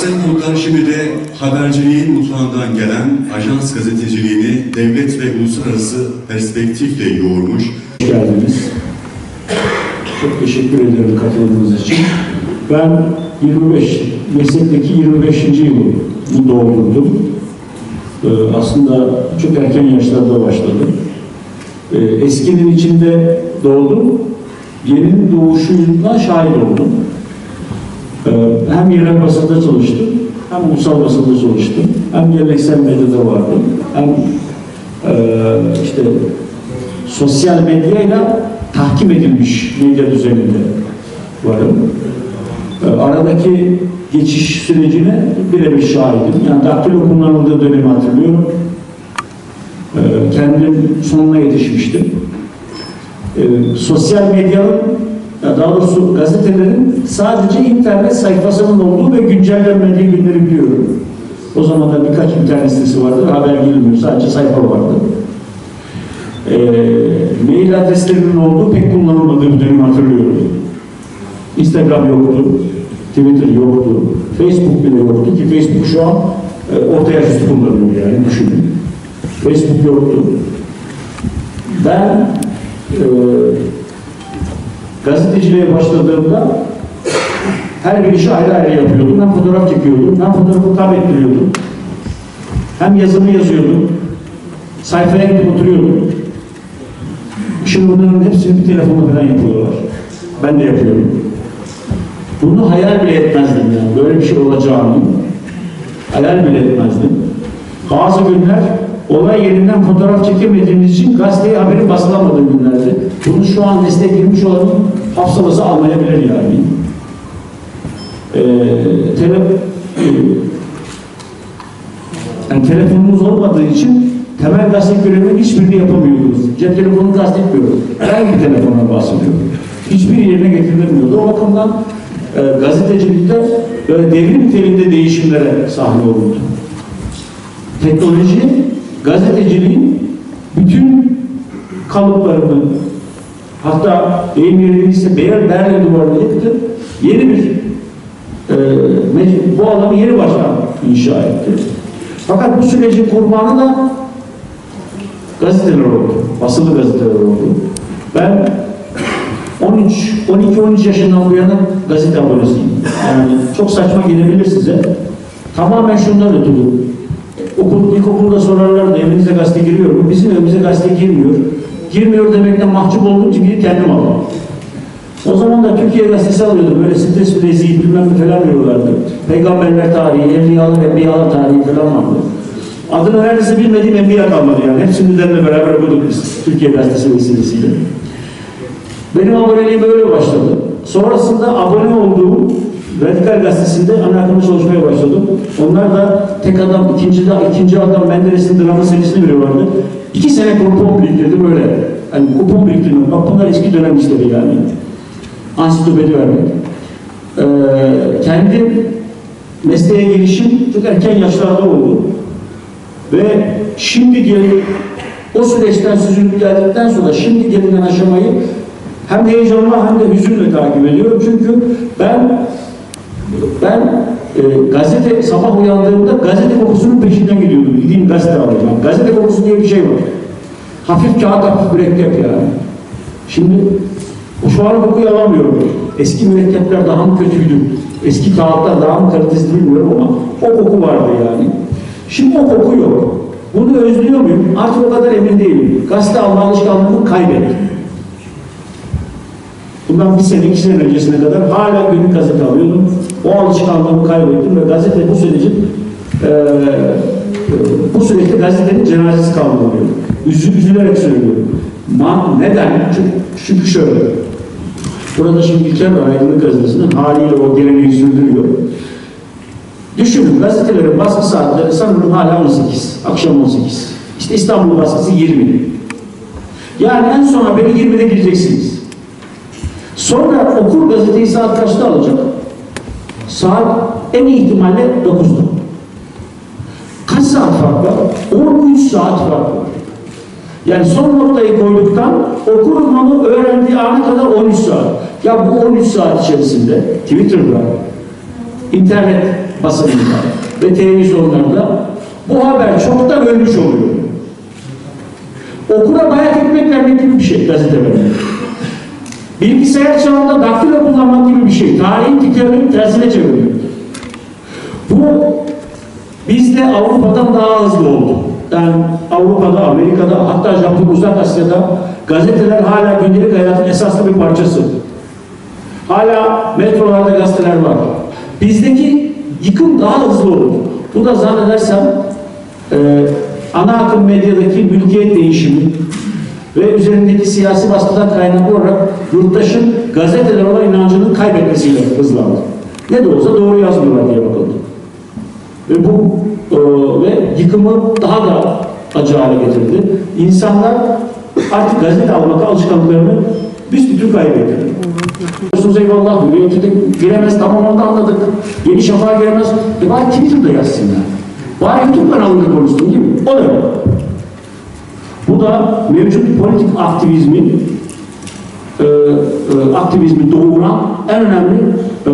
Sayın konuklar şimdi de haberciliğin mutfağından gelen ajans gazeteciliğini devlet ve uluslararası perspektifle yoğurmuş Hoş geldiniz. Çok teşekkür ederim katıldığınız için. Ben 25, meslekteki 25. yılımı doldurdum. Ee, aslında çok erken yaşlarda başladım. Ee, eskinin içinde doğdum. Yeninin doğuşuna şahit oldum. Ee, hem yerel basında çalıştım, hem ulusal basında çalıştım, hem geleneksel medyada vardım, hem eee, işte sosyal medyayla tahkim edilmiş medya düzeninde varım. Ee, aradaki geçiş sürecine birebir şahidim. Yani daktilo kullanıldığı dönemi hatırlıyorum. Ee, kendim sonuna yetişmiştim. Sosyal medyanın, ya daha doğrusu gazetelerin sadece internet sayfasının olduğu ve güncellenmediği günleri biliyorum. O zaman da birkaç internet sitesi vardı, haber gelmiyor, sadece sayfa vardı. Ee, mail adreslerinin olduğu pek kullanılmadığı bir dönemi hatırlıyorum. Instagram yoktu, Twitter yoktu, Facebook bile yoktu ki Facebook şu an e, orta yaş üstü kullanılıyor yani düşünün. Facebook yoktu. Ben e, gazeteciliğe başladığımda her bir işi ayrı ayrı yapıyordum. Hem fotoğraf çekiyordum, hem fotoğrafı tam ettiriyordum. Hem yazımı yazıyordum. Sayfaya gidip oturuyordum. Şimdi bunların hepsini bir telefonla falan yapıyorlar. Ben de yapıyorum. Bunu hayal bile etmezdim yani. Böyle bir şey olacağını hayal bile etmezdim. Bazı günler olay yerinden fotoğraf çekemediğimiz için gazeteye haberin basılamadığı günlerdi. Bunu şu an meslek girmiş olanın hafızası almayabilir yani. Ee, tele, yani telefonumuz olmadığı için temel gazete görevinin hiçbirini yapamıyordunuz. Cep telefonunu kastetmiyorum. Herhangi bir telefona bahsediyorum. Hiçbir yerine getirilmiyordu. O bakımdan e, gazetecilikte böyle devrim niteliğinde değişimlere sahne oldu. Teknoloji, gazeteciliğin bütün kalıplarını hatta deyim yerindeyse Beyer Berlin duvarını yıktı. Yeni bir e, bu alanı yeni baştan inşa etti. Fakat bu sürecin kurbanı da gazeteler oldu. Basılı gazeteler oldu. Ben 13, 12-13 yaşından bu yana gazete abonesiyim. Yani çok saçma gelebilir size. Tamamen şundan ötürü. Okul, ilkokulda sorarlardı evinize gazete giriyor mu? Bizim evimize gazete girmiyor. Girmiyor demekten mahcup olduğum için gidip kendim aldım. O zaman da Türkiye gazetesi alıyordum. Böyle stres bileziği bilmem ne falan veriyorlardı. Peygamberler tarihi, evliyalar, enbiyalar tarihi falan vardı. Adını neredeyse bilmediğim enbiya kalmadı yani. Hepsini üzerine beraber okuduk biz Türkiye gazetesi vesilesiyle. Benim aboneliğim böyle başladı. Sonrasında abone olduğum Radikal Gazetesi'nde ana akımda çalışmaya başladım. Onlar da tek adam, ikinci, de, ikinci adam Menderes'in drama serisini veriyorlardı. İki sene kupon biriktirdim öyle. Yani kupon biriktirdim. Bak bunlar eski dönem işleri yani. Ansiklopedi vermek. Ee, kendi mesleğe girişim çok erken yaşlarda oldu. Ve şimdi gelin o süreçten süzülüp geldikten sonra şimdi gelinen aşamayı hem heyecanla hem de hüzünle takip ediyorum. Çünkü ben ben e, gazete sabah uyandığımda gazete kokusunun peşinden gidiyordum. Gideyim gazete. Yani gazete kokusu diye bir şey var. Hafif kağıt hafif mürekkep yani. Şimdi şu an kokuyu alamıyorum. Eski mürekkepler daha mı kötüydü? Eski kağıtlar daha mı kalitesi bilmiyorum ama o koku vardı yani. Şimdi o koku yok. Bunu özlüyor muyum? Artık o kadar emin değilim. Gazete alma alışkanlığımı kaybettim. Bundan bir sene, iki sene öncesine kadar hala günlük gazete alıyordum. O alışkanlığımı kaybettim ve gazete bu sürecin eee, bu süreçte gazetenin cenazesi kaldırılıyor. Üzü, üzülerek söylüyorum. Ma, neden? Çünkü, çünkü şöyle. Burada şimdi İlker ve Aydınlık Gazetesi'nin haliyle o geleneği sürdürüyor. Düşünün gazetelerin baskı saatleri sanırım hala 18, akşam 18. İşte İstanbul baskısı 20. Yani en son haberi 20'de gireceksiniz. Sonra okur gazeteyi saat kaçta alacak? Saat en ihtimalle 9'da. Kaç saat fark var? 13 saat fark var. Yani son noktayı koyduktan onu öğrendiği ana kadar 13 saat. Ya bu 13 saat içerisinde Twitter'da, internet basınında ve televizyonlarda bu haber çoktan ölmüş oluyor. Okura bayak ekmek vermek gibi bir şey gazete vermek. Bilgisayar çağında daktilo kullanmak gibi bir şey. Tarihin tekerlerini tersine çevirmek. Bu bizde Avrupa'dan daha hızlı oldu. Yani Avrupa'da, Amerika'da, hatta Japon, Uzak Asya'da gazeteler hala gündelik hayatın esaslı bir parçası. Hala metrolarda gazeteler var. Bizdeki yıkım daha hızlı oldu. Bu da zannedersem e, ana akım medyadaki mülkiyet değişimi ve üzerindeki siyasi baskıdan kaynaklı olarak yurttaşın gazeteler olan inancını kaybetmesiyle hızlandı. Ne de olsa doğru yazmıyorlar diye bakıldı. Ve bu e, ve yıkımı daha da acı hale getirdi. İnsanlar artık gazete almak alışkanlıklarını büsbütün kaybetti. Diyorsunuz eyvallah diyor. Giremez tamam onu anladık. Yeni şafağa giremez. E bari Twitter'da yazsınlar. Bari YouTube kanalında konuşsun değil mi? O da yok. Bu da mevcut politik aktivizmin e, e, aktivizmi doğuran en önemli e,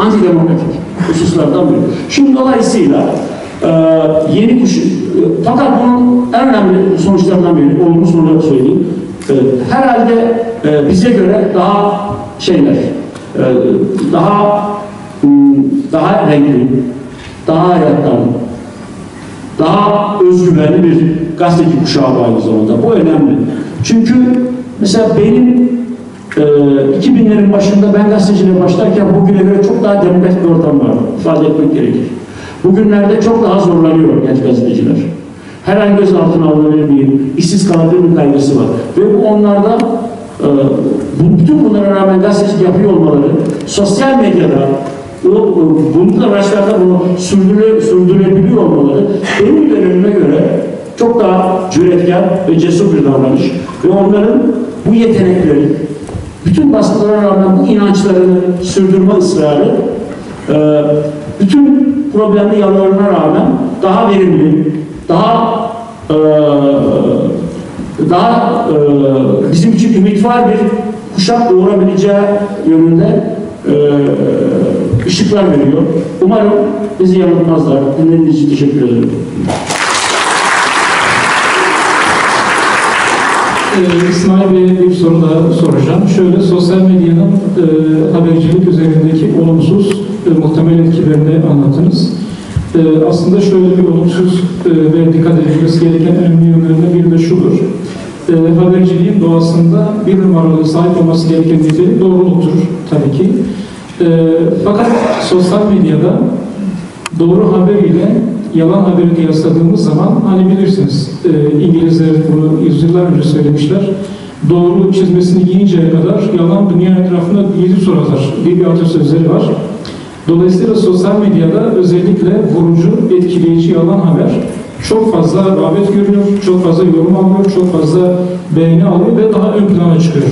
antidemokratik hususlardan biri. Şimdi dolayısıyla e, yeni kuş, e, fakat bunun en önemli sonuçlarından biri, olumlu sonuçları söyleyeyim. E, herhalde e, bize göre daha şeyler, e, daha m, daha renkli, daha hayattan, daha özgüvenli bir gazeteci kuşağı var aynı zamanda. Bu önemli. Çünkü mesela benim e, 2000'lerin başında ben gazeteciliğe başlarken bugüne göre çok daha demokratik bir ortam var. İfade etmek gerekir. Bugünlerde çok daha zorlanıyor genç gazeteciler. Her an gözaltına alınabilir miyim? İşsiz kalabilir mi kaygısı var. Ve bu onlarda e, bütün bunlara rağmen gazetecilik yapıyor olmaları sosyal medyada o bulundukları araçlarda bunu sürdüre, sürdürebiliyor olmaları benim dönemime göre çok daha cüretkar ve cesur bir davranış ve onların bu yetenekleri bütün baskılara rağmen bu inançlarını sürdürme ısrarı e, bütün problemli yanlarına rağmen daha verimli, daha e, daha e, bizim için ümit var bir kuşak doğurabileceği yönünde ışıklar veriyor. Umarım bizi yanıltmazlar. Dinlediğiniz için teşekkür ederim. Ee, İsmail Bey'e bir soru daha soracağım. Şöyle sosyal medyanın e, habercilik üzerindeki olumsuz e, muhtemel etkilerini anlattınız. E, aslında şöyle bir olumsuz e, ve dikkat edilmesi gereken önemli yönlerinden biri de şudur. E, haberciliğin doğasında bir numaralı sahip olması gereken nitelik doğruluktur tabii ki. E, fakat sosyal medyada doğru haber ile yalan haberi kıyasladığımız zaman hani bilirsiniz e, İngilizler bunu yüzyıllar önce söylemişler. Doğru çizmesini giyinceye kadar yalan dünya etrafında yedi tur atar diye bir atasözleri var. Dolayısıyla sosyal medyada özellikle vurucu, etkileyici yalan haber çok fazla rağbet görüyor, çok fazla yorum alıyor, çok fazla beğeni alıyor ve daha ön plana çıkıyor.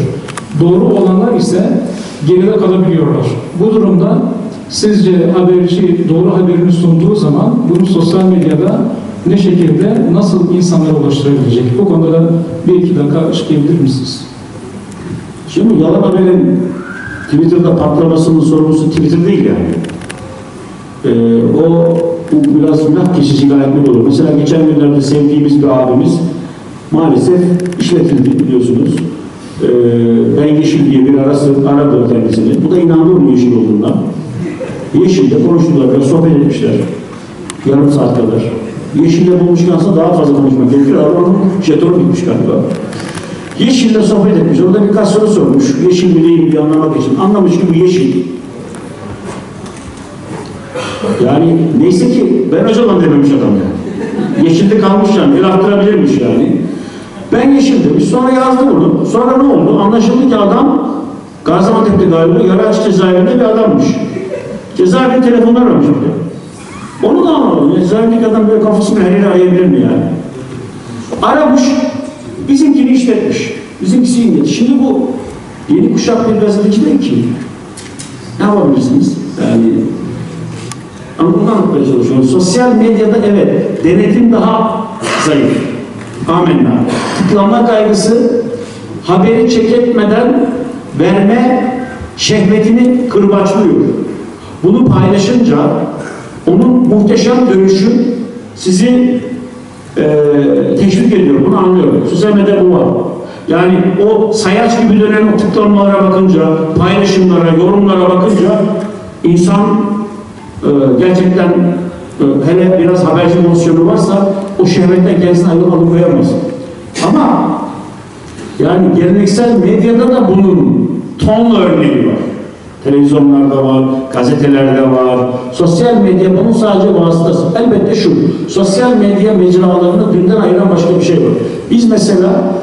Doğru olanlar ise geride kalabiliyorlar. Bu durumda sizce haberci doğru haberini sunduğu zaman bunu sosyal medyada ne şekilde, nasıl insanlara ulaştırabilecek? Bu konuda da bir iki dakika açıklayabilir misiniz? Şimdi yalan haberin Twitter'da patlamasının sorumlusu Twitter değil yani. Ee, o bu biraz günah keçici gayet olur. Mesela geçen günlerde sevdiğimiz bir abimiz maalesef işletildi biliyorsunuz. Ee, ben Yeşil diye bir arası aradı kendisini. Bu da inandı onun Yeşil olduğuna. Yeşil'de konuştular, biraz sohbet etmişler. Yarım saat kadar. Yeşil'de bulmuşkense daha fazla konuşmak gerekir. Adamın jetonu bitmiş galiba. Yeşil'le sohbet etmiş. Orada birkaç soru sormuş. Yeşil mi değil mi diye anlamak için. Anlamış ki bu yeşil. Yani neyse ki ben hocam dememiş adam yani. Yeşilde kalmış yani. El attırabilirmiş yani. Ben yeşil demiş. Sonra yazdı bunu. Sonra ne oldu? Anlaşıldı ki adam Gaziantep'te galiba Yaraç cezaevinde bir adammış. Cezaevinde telefonlar aramış oraya. Onu da anlamadım. Cezaevindeki adam böyle kafasını her yere ayırabilir mi yani? Aramış, bizimkini işletmiş. Bizimkisi inlet. Şimdi bu yeni kuşak bir gazeteci değil ki. Ne yapabilirsiniz? Yani ama bunu anlatmaya çalışıyorum. Sosyal medyada evet, denetim daha zayıf. Amenna. Tıklanma kaygısı haberi çeketmeden verme şehvetini kırbaçlıyor. bunu paylaşınca onun muhteşem dönüşü sizi e, teşvik ediyor. Bunu anlıyorum. Medyada bu var. Yani o sayaç gibi dönen o tıklamalara bakınca, paylaşımlara, yorumlara bakınca insan e, gerçekten hele biraz haberci pozisyonu varsa o şehvetten kendisini alıkoyamaz. Ama yani geleneksel medyada da bunun tonla örneği var. Televizyonlarda var, gazetelerde var. Sosyal medya bunun sadece vasıtası. Elbette şu, sosyal medya mecralarını dünden ayıran başka bir şey var. Biz mesela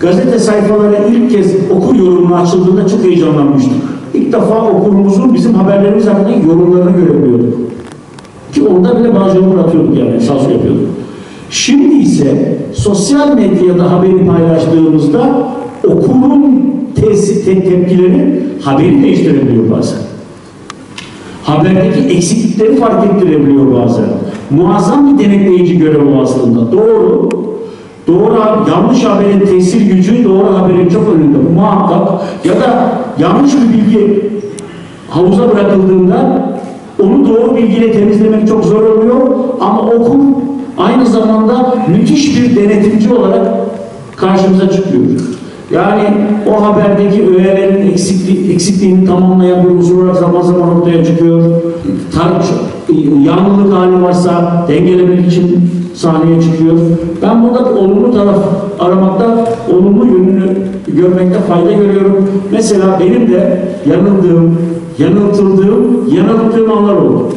gazete sayfaları ilk kez okur yorumunu açıldığında çok heyecanlanmıştık. İlk defa okurumuzun bizim haberlerimiz hakkında yorumlarını görebiliyorduk. Ki onda bile bazı yorumlar atıyorduk yani, sansür yapıyorduk. Şimdi ise sosyal medyada haberi paylaştığımızda okurun tesi, te- tepkileri haberi değiştirebiliyor bazen. Haberdeki eksiklikleri fark ettirebiliyor bazen. Muazzam bir denetleyici görevi o aslında. Doğru. Doğru, yanlış haberin tesir gücü doğru haberin çok önünde. Muhakkak ya da yanlış bir bilgi havuza bırakıldığında onu doğru bilgiyle temizlemek çok zor oluyor ama okur aynı zamanda müthiş bir denetimci olarak karşımıza çıkıyor. Yani o haberdeki öğelerin eksikliği, eksikliğini tamamlayan bir unsur olarak zaman zaman ortaya çıkıyor. Tar- yanlılık hali varsa dengelemek için sahneye çıkıyor. Ben burada olumlu taraf aramakta, olumlu yönünü görmekte fayda görüyorum. Mesela benim de yanıldığım, yanıltıldığım, yanılttığım anlar oldu.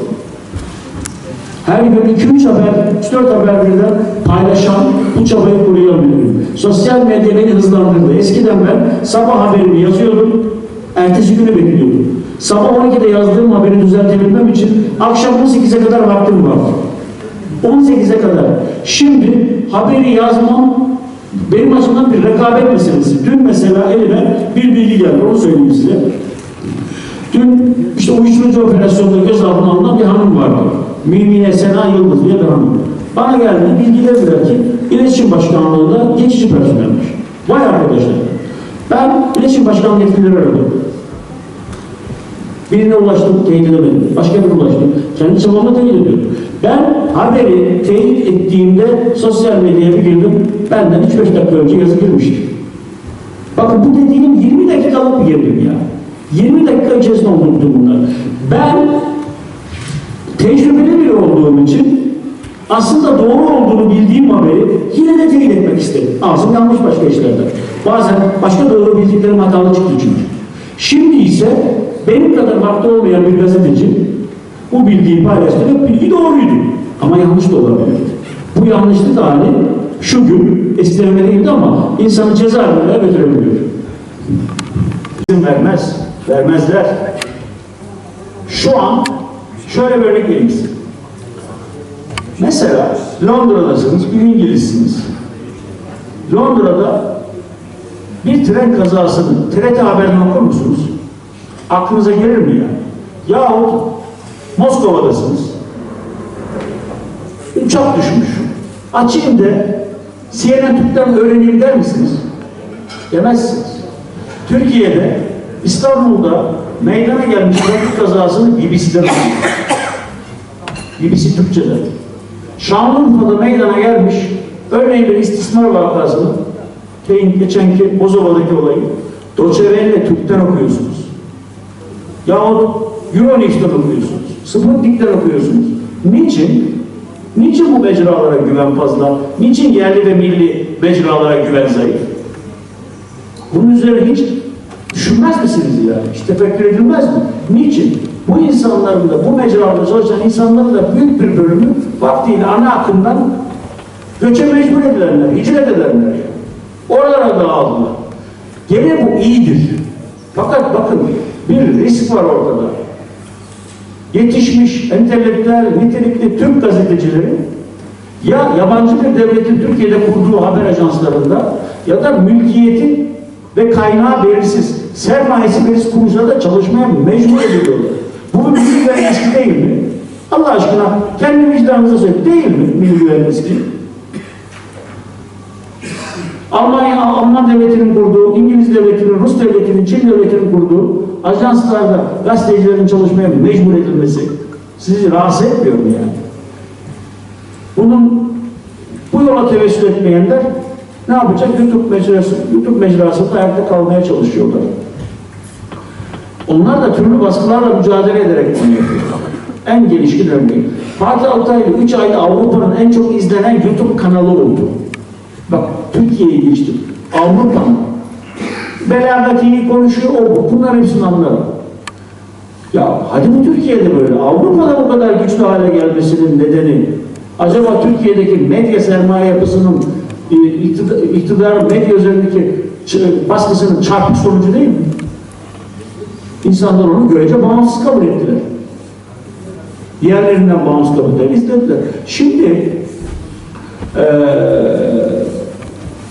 Her gün 2-3 haber, 3-4 haber birden paylaşan bu çabayı koruyabilirim. Sosyal medya beni hızlandırdı. Eskiden ben sabah haberimi yazıyordum, ertesi günü bekliyordum. Sabah 12'de yazdığım haberi düzeltebilmem için akşam 18'e kadar vaktim vardı. 18'e kadar. Şimdi haberi yazmam benim açımdan bir rekabet meselesi. Dün mesela elime bir bilgi geldi, onu söyleyeyim size. Dün işte uyuşturucu operasyonunda gözaltına alınan bir hanım vardı. Mimine Sena Yıldız diye bir hanım. Bana geldi bilgi verdiler ki İletişim Başkanlığı'nda geçici personelmiş. Vay arkadaşlar. Ben İletişim Başkanlığı yetkilileri aradım. Birine ulaştım, teyit edemedim. Başka birine ulaştım. Kendi çabamla teyit ediyorum. Ben haberi teyit ettiğimde sosyal medyaya bir girdim. Benden 3-5 dakika önce yazı girmişti. Bakın bu dediğim 20 dakikalık bir gerilim ya. 20 dakika içerisinde oldu bütün bunlar. Ben tecrübeli biri olduğum için aslında doğru olduğunu bildiğim haberi yine de teyit etmek istedim. Ağzım yanlış başka işlerde. Bazen başka doğru bildiklerim hatalı çıktı çünkü. Şimdi ise benim kadar vakti olmayan bir gazeteci bu bilgiyi paylaştı ve bilgi doğruydu. Ama yanlış da olabilir. Bu yanlışlık hali şu gün eskilerde değildi ama insanı cezaevine götürebiliyor. İzin vermez, vermezler. Şu an şöyle bir örnek vereyim size. Mesela Londra'dasınız, bir İngilizsiniz. Londra'da bir tren kazasını TRT haberini okur musunuz? Aklınıza gelir mi ya? Yahut Moskova'dasınız. Uçak düşmüş. Açayım da CNN Türk'ten öğreneyim der misiniz? Demezsiniz. Türkiye'de İstanbul'da meydana gelmiş trafik kazasını BBC'den alıyor. BBC Türkçe'de. Şanlıurfa'da meydana gelmiş örneğin bir istismar vakasını şeyin geçenki Bozova'daki olayı Doçevelle Türk'ten okuyorsunuz. Yahut Euronews'ten okuyorsunuz. Sputnik'ten okuyorsunuz. Niçin? Niçin bu mecralara güven fazla? Niçin yerli ve milli mecralara güven zayıf? Bunun üzerine hiç düşünmez misiniz ya? Hiç tefekkür edilmez mi? Niçin? Bu insanların da, bu mecralarda çalışan insanların da büyük bir bölümü vaktiyle ana akımdan göçe mecbur edilenler, hicret edenler. Oralara dağıldılar. Gene bu iyidir. Fakat bakın bir risk var ortada. Yetişmiş, entelektüel, nitelikli Türk gazetecileri ya yabancı bir devletin Türkiye'de kurduğu haber ajanslarında ya da mülkiyeti ve kaynağı belirsiz, sermayesi belirsiz kuruluşlarda çalışmaya mecbur ediliyorlar. Bu bir milli güven riski değil mi? Allah aşkına kendi vicdanınıza söyleyin. Değil mi milli güven riski? Almanya, Alman devletinin kurduğu, İngiliz devletinin, Rus devletinin, Çin devletinin kurduğu ajanslarda gazetecilerin çalışmaya mecbur edilmesi sizi rahatsız etmiyor mu yani? Bunun bu yola tevessül etmeyenler ne yapacak? YouTube mecrası, YouTube mecrasında ayakta kalmaya çalışıyorlar. Onlar da türlü baskılarla mücadele ederek bunu yapıyorlar. En gelişkin örneği. Fatih Altaylı 3 ayda Avrupa'nın en çok izlenen YouTube kanalı oldu. Bak Türkiye'yi geçtim. Avrupa'nın. Belagati'yi konuşuyor o bu. Bunlar hepsini anlarım. Ya hadi bu Türkiye'de böyle. Avrupa'da bu kadar güçlü hale gelmesinin nedeni acaba Türkiye'deki medya sermaye yapısının e, iktidar, iktidar medya üzerindeki ç- baskısının çarpık sonucu değil mi? İnsanlar onu görece bağımsız kabul ettiler. Diğerlerinden bağımsız kabul ettiler, izlediler. Şimdi eee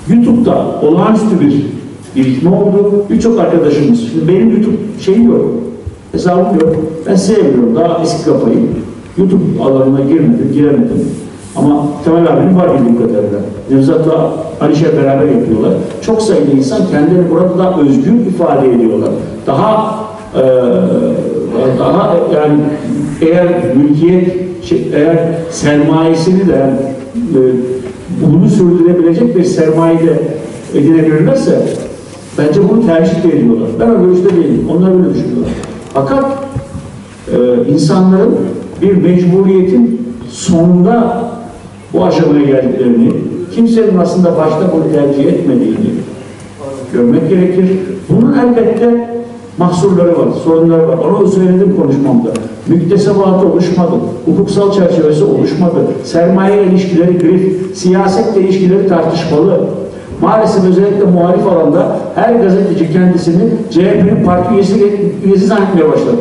YouTube'da olağanüstü bir birikme oldu. Birçok arkadaşımız, şimdi benim YouTube şeyim yok, hesabım yok. Ben sevmiyorum, daha eski kafayım. YouTube alanına girmedim, giremedim. Ama Temel abinin var bildiğim kadarıyla. Nevzat'la Alişe beraber yapıyorlar. Çok sayıda insan kendilerini burada daha özgür ifade ediyorlar. Daha eee, daha yani eğer mülkiyet şey, eğer sermayesini de e, bunu sürdürebilecek bir sermayede edinebilirlerse bence bunu tercih de ediyorlar. Ben o görüşte değilim. Onlar öyle düşünüyorlar. Fakat e, insanların bir mecburiyetin sonunda bu aşamaya geldiklerini, kimsenin aslında başta bunu tercih etmediğini görmek gerekir. Bunun elbette mahsurları var, sorunları var. Onu söyledim konuşmamda. Müktesebatı oluşmadı, hukuksal çerçevesi oluşmadı, sermaye ilişkileri grif, siyasetle ilişkileri tartışmalı. Maalesef özellikle muhalif alanda her gazeteci kendisini CHP'nin parti üyesi, üyesi zannetmeye başladı.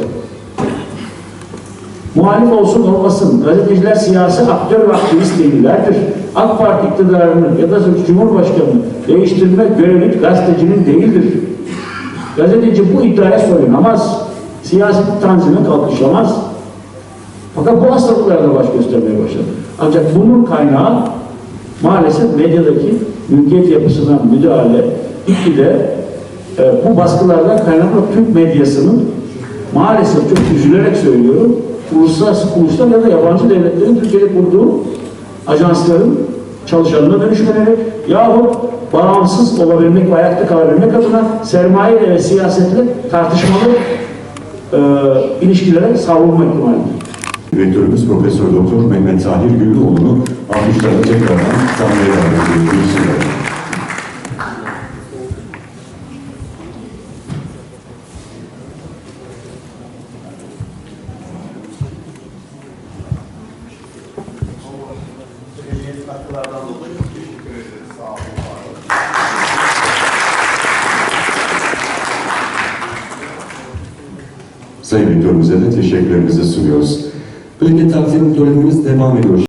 Muhalif olsun olmasın, gazeteciler siyasi aktör ve aktivist değillerdir. AK Parti iktidarını ya da Cumhurbaşkanını değiştirmek görevi gazetecinin değildir. Gazeteci bu iddiaya soyunamaz. Siyasi tanzime kalkışamaz. Fakat bu hastalıklarda baş göstermeye başladı. Ancak bunun kaynağı maalesef medyadaki mülkiyet yapısına müdahale, gitgide e, bu baskılardan kaynaklı Türk medyasının maalesef çok üzülerek söylüyorum, uluslararası kuruluşlar ya da yabancı devletlerin Türkiye'de kurduğu ajansların çalışanına dönüşmeleri yahut bağımsız olabilmek ve ayakta kalabilmek adına sermaye ve siyasetle tartışmalı e, ilişkilere savrulma ihtimali. Rektörümüz Profesör Doktor Mehmet Tahir Güllüoğlu'nu alkışlarla tekrardan sahneye davet ediyoruz. Teşekkürlerimizi sunuyoruz. Plaket takdim törenimiz devam ediyor.